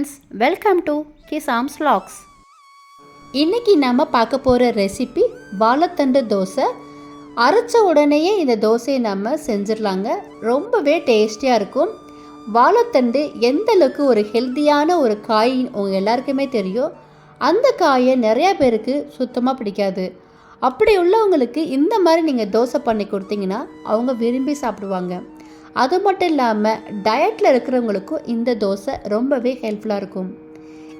Friends welcome to கிசாம்ஸ் லாக்ஸ் இன்னைக்கு நம்ம பார்க்க போகிற ரெசிபி வாழைத்தண்டு தோசை. அரைச்ச உடனேயே இந்த தோசையை நம்ம செஞ்சிடலாங்க. ரொம்பவே டேஸ்டியாக இருக்கும். வாழைத்தண்டு எந்த அளவுக்கு ஒரு ஹெல்த்தியான ஒரு காய் உங்கள் எல்லாருக்குமே தெரியும். அந்த காயை நிறையா பேருக்கு சுத்தமாக பிடிக்காது. அப்படி உள்ளவங்களுக்கு இந்த மாதிரி நீங்கள் தோசை பண்ணி கொடுத்தீங்கன்னா அவங்க விரும்பி சாப்பிடுவாங்க. அது மட்டும் இல்லாமல் டயட்டில் இருக்கிறவங்களுக்கும் இந்த தோசை ரொம்பவே ஹெல்ப்ஃபுல்லாக இருக்கும்.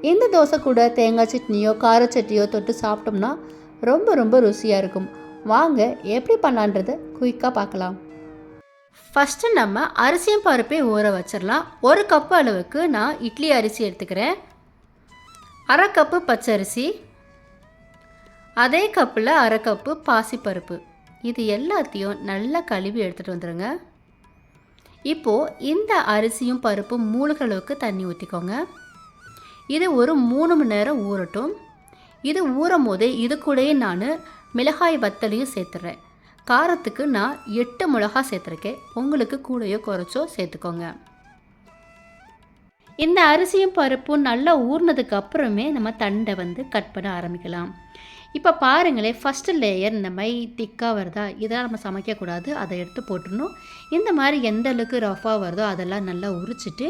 இந்த தோசை கூட தேங்காய் சட்னியோ கார சட்னியோ தொட்டு சாப்பிட்டோம்னா ரொம்ப ரொம்ப ருசியாக இருக்கும். வாங்க எப்படி பண்ணலான்றதை குயிக்காக பார்க்கலாம். ஃபஸ்ட்டு நம்ம அரிசியும் பருப்பையும் ஊற வச்சிடலாம். ஒரு கப்பு அளவுக்கு நான் இட்லி அரிசி எடுத்துக்கிறேன். அரை கப்பு பச்சரிசி. அதே கப்பில் அரை கப்பு பாசிப்பருப்பு. இது எல்லாத்தையும் நல்லா கழுவி எடுத்துகிட்டு வந்துடுங்க இப்போது இந்த அரிசியும் பருப்பும் மூழ்கிற அளவுக்கு தண்ணி ஊற்றிக்கோங்க இது ஒரு மூணு மணி நேரம் ஊறட்டும். இது ஊறும் போதே இது கூடயே நான் மிளகாய் வத்தலையும் சேர்த்துறேன். காரத்துக்கு நான் எட்டு மிளகாய் சேர்த்துருக்கேன். உங்களுக்கு கூடயோ குறைச்சோ சேர்த்துக்கோங்க. இந்த அரிசியும் பருப்பும் நல்லா ஊறினதுக்கு அப்புறமே நம்ம தண்டை வந்து கட் பண்ண ஆரம்பிக்கலாம். இப்போ பாருங்களேன் ஃபஸ்ட்டு லேயர் இந்த மாதிரி திக்காக வருதா? இதெல்லாம் நம்ம சமைக்கக்கூடாது அதை எடுத்து போட்டுடணும். இந்த மாதிரி எந்த அளவுக்கு ரஃபாக வருதோ அதெல்லாம் நல்லா உரிச்சிட்டு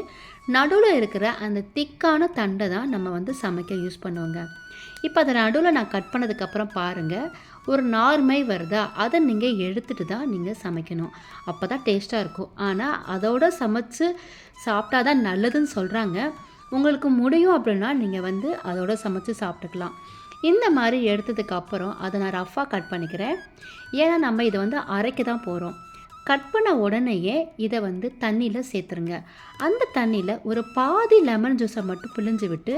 நடுவில் இருக்கிற அந்த திக்கான தண்டை தான் நம்ம வந்து சமைக்க யூஸ் பண்ணுவோங்க. இப்போ அதை நடுவில் நான் கட் பண்ணதுக்கப்புறம் பாருங்கள் ஒரு நார்மை வருதா? அதை நீங்கள் எடுத்துட்டு தான் நீங்கள் சமைக்கணும். அப்போ தான் டேஸ்ட்டாக இருக்கும். ஆனால் அதோட சமைச்சு சாப்பிட்டா தான் நல்லதுன்னு சொல்கிறாங்க உங்களுக்கு முடியும் அப்படின்னா நீங்கள் வந்து அதோட சமைச்சு சாப்பிட்டுக்கலாம். இந்த மாதிரி எடுத்ததுக்கு அப்புறம் அதை நான் ரஃப்பாக கட் பண்ணிக்கிறேன். ஏன்னா நம்ம இதை வந்து அரைக்க தான் போகிறோம் கட் பண்ண உடனேயே இதை வந்து தண்ணியில் சேர்த்துருங்க. அந்த தண்ணியில் ஒரு பாதி லெமன் ஜூஸை மட்டும் பிழிஞ்சு விட்டு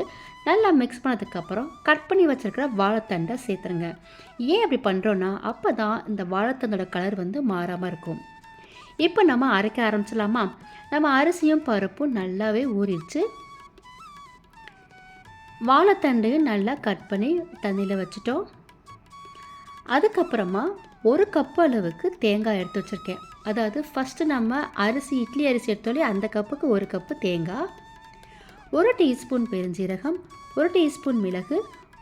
நல்லா மிக்ஸ் பண்ணதுக்கப்புறம் கட் பண்ணி வச்சுருக்கிற வாழைத்தண்டை சேர்த்துருங்க. ஏன் அப்படி பண்ணுறோன்னா அப்போ தான் இந்த வாழைத்தண்டோட கலர் வந்து மாறாமல் இருக்கும். இப்போ நம்ம அரைக்க ஆரம்பிச்சிடலாமா? நம்ம அரிசியும் பருப்பும் நல்லாவே ஊறிடுச்சு. வாழைத்தண்டு நல்லா கட் பண்ணி தண்ணியில் வச்சுட்டோம். அதுக்கப்புறமா ஒரு கப் அளவுக்கு தேங்காய் எடுத்து வச்சுருக்கேன். அதாவது ஃபஸ்ட்டு நம்ம அரிசி இட்லி அரிசி எடுத்தோலே அந்த கப்புக்கு ஒரு கப்பு தேங்காய் ஒரு டீஸ்பூன் பெருஞ்சீரகம் ஒரு டீஸ்பூன் மிளகு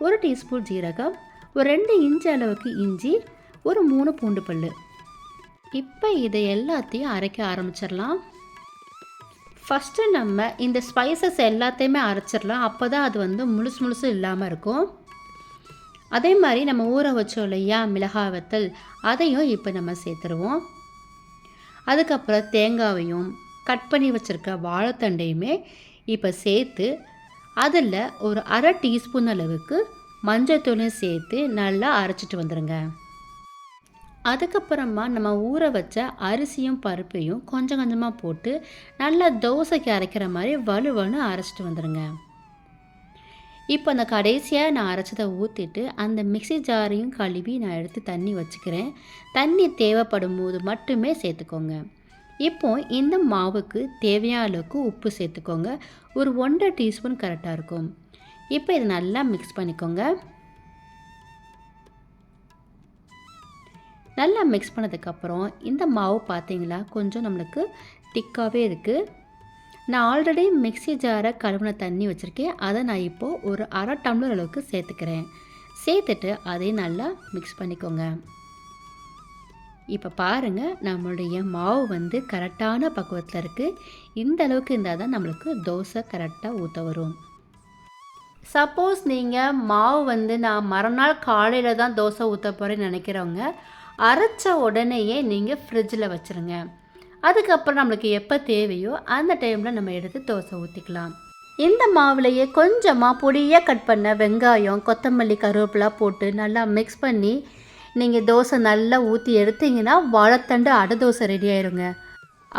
ஒரு டீஸ்பூன் ஜீரகம் ஒரு ரெண்டு இன்ச்சு அளவுக்கு இஞ்சி ஒரு மூணு பூண்டு பல் இப்போ இதை எல்லாத்தையும் அரைக்க ஆரம்பிச்சிடலாம். ஃபஸ்ட்டு நம்ம இந்த ஸ்பைசஸ் எல்லாத்தையுமே அரைச்சிடலாம். அப்போ தான் அது வந்து முழுசு முழுசு இல்லாமல் இருக்கும். அதே மாதிரி நம்ம ஊற வச்சோம் இல்லையா மிளகாய் வத்தல் அதையும் இப்போ நம்ம சேர்த்துருவோம். அதுக்கப்புறம் தேங்காவையும் கட் பண்ணி வச்சுருக்க வாழைத்தண்டையுமே இப்போ சேர்த்து அதில் ஒரு அரை டீஸ்பூன் அளவுக்கு மஞ்சள் தூளையும் சேர்த்து நல்லா அரைச்சிட்டு வந்துடுங்க அதுக்கப்புறமா நம்ம ஊற வச்ச அரிசியும் பருப்பையும் கொஞ்சம் கொஞ்சமாக போட்டு நல்லா தோசைக்கு அரைக்கிற மாதிரி வலுவலு அரைச்சிட்டு வந்துடுங்க இப்போ அந்த கடைசியாக நான் அரைச்சதை ஊற்றிட்டு அந்த மிக்ஸி ஜாரையும் கழுவி நான் எடுத்து தண்ணி வச்சுக்கிறேன். தண்ணி தேவைப்படும் போது மட்டுமே சேர்த்துக்கோங்க. இப்போ இந்த மாவுக்கு தேவையான அளவுக்கு உப்பு சேர்த்துக்கோங்க. ஒரு ஒன்றரை டீஸ்பூன் கரெக்டாக இருக்கும். இப்போ இதை நல்லா மிக்ஸ் பண்ணிக்கோங்க. நல்லா மிக்ஸ் பண்ணதுக்கப்புறம் இந்த மாவு பார்த்தீங்களா? கொஞ்சம் நம்மளுக்கு திக்காகவே இருக்குது நான் ஆல்ரெடி மிக்ஸி ஜாரை கழுவின தண்ணி வச்சுருக்கேன். அதை நான் இப்போது ஒரு அரை டம்ளர் அளவுக்கு சேர்த்துக்கிறேன். சேர்த்துட்டு அதையும் நல்லா மிக்ஸ் பண்ணிக்கோங்க. இப்போ பாருங்கள் நம்மளுடைய மாவு வந்து கரெக்டான பக்குவத்தில் இருக்குது இந்த அளவுக்கு இருந்தால் தான் நம்மளுக்கு தோசை கரெக்டாக ஊற்ற வரும். சப்போஸ் நீங்கள் மாவு வந்து நான் மறுநாள் காலையில் தான் தோசை ஊற்ற போகிறேன்னு நினைக்கிறவங்க அரைச்ச உடனேயே நீங்கள் ஃப்ரிட்ஜில் வச்சுருங்க. அதுக்கப்புறம் நம்மளுக்கு எப்போ தேவையோ அந்த டைமில் நம்ம எடுத்து தோசை ஊற்றிக்கலாம் இந்த மாவுலையே கொஞ்சமாக பொடியாக கட் பண்ண வெங்காயம் கொத்தமல்லி கருவேப்பிலாம் போட்டு நல்லா மிக்ஸ் பண்ணி நீங்கள் தோசை நல்லா ஊற்றி எடுத்தீங்கன்னா வாழைத்தண்டு அடை தோசை ரெடி ஆயிருங்க.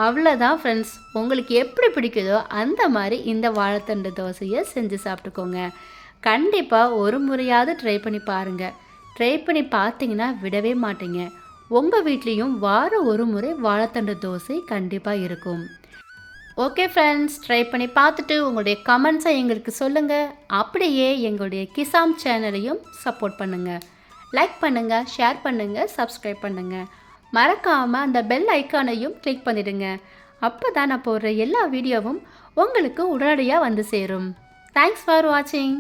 அவ்வளோதான் ஃப்ரெண்ட்ஸ் உங்களுக்கு எப்படி பிடிக்குதோ அந்த மாதிரி இந்த வாழைத்தண்டு தோசையை செஞ்சு சாப்பிட்டுக்கோங்க. கண்டிப்பாக ஒரு முறையாவது ட்ரை பண்ணி பாருங்கள் ட்ரை பண்ணி பார்த்தீங்கன்னா விடவே மாட்டீங்க. உங்கள் வீட்லேயும் வாரம் ஒரு முறை வாழைத்தண்டு தோசை கண்டிப்பாக இருக்கும். ஓகே ஃப்ரெண்ட்ஸ் ட்ரை பண்ணி பார்த்துட்டு உங்களுடைய கமெண்ட்ஸை எங்களுக்கு சொல்லுங்கள் அப்படியே எங்களுடைய கிசாம் சேனலையும் சப்போர்ட் பண்ணுங்கள் லைக் பண்ணுங்கள் ஷேர் பண்ணுங்கள் சப்ஸ்கிரைப் பண்ணுங்கள் மறக்காமல் அந்த பெல் ஐக்கானையும் கிளிக் பண்ணிடுங்க. அப்போ தான் நான் போடுற எல்லா வீடியோவும் உங்களுக்கு உடனடியாக வந்து சேரும். தேங்க்ஸ் ஃபார் வாட்சிங்